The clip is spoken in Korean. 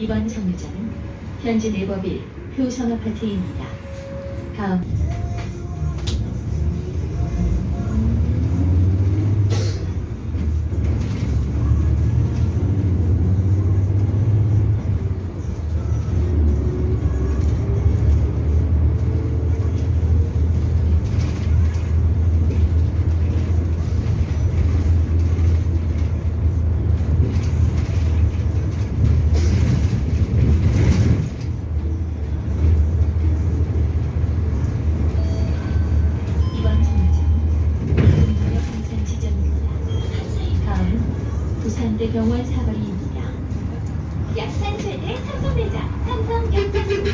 이번 정류장은 현지 네버빌 효성 아파트입니다. 다음 부산대병원 사거리입니다. 약산최대 삼성대장, 삼성 약산대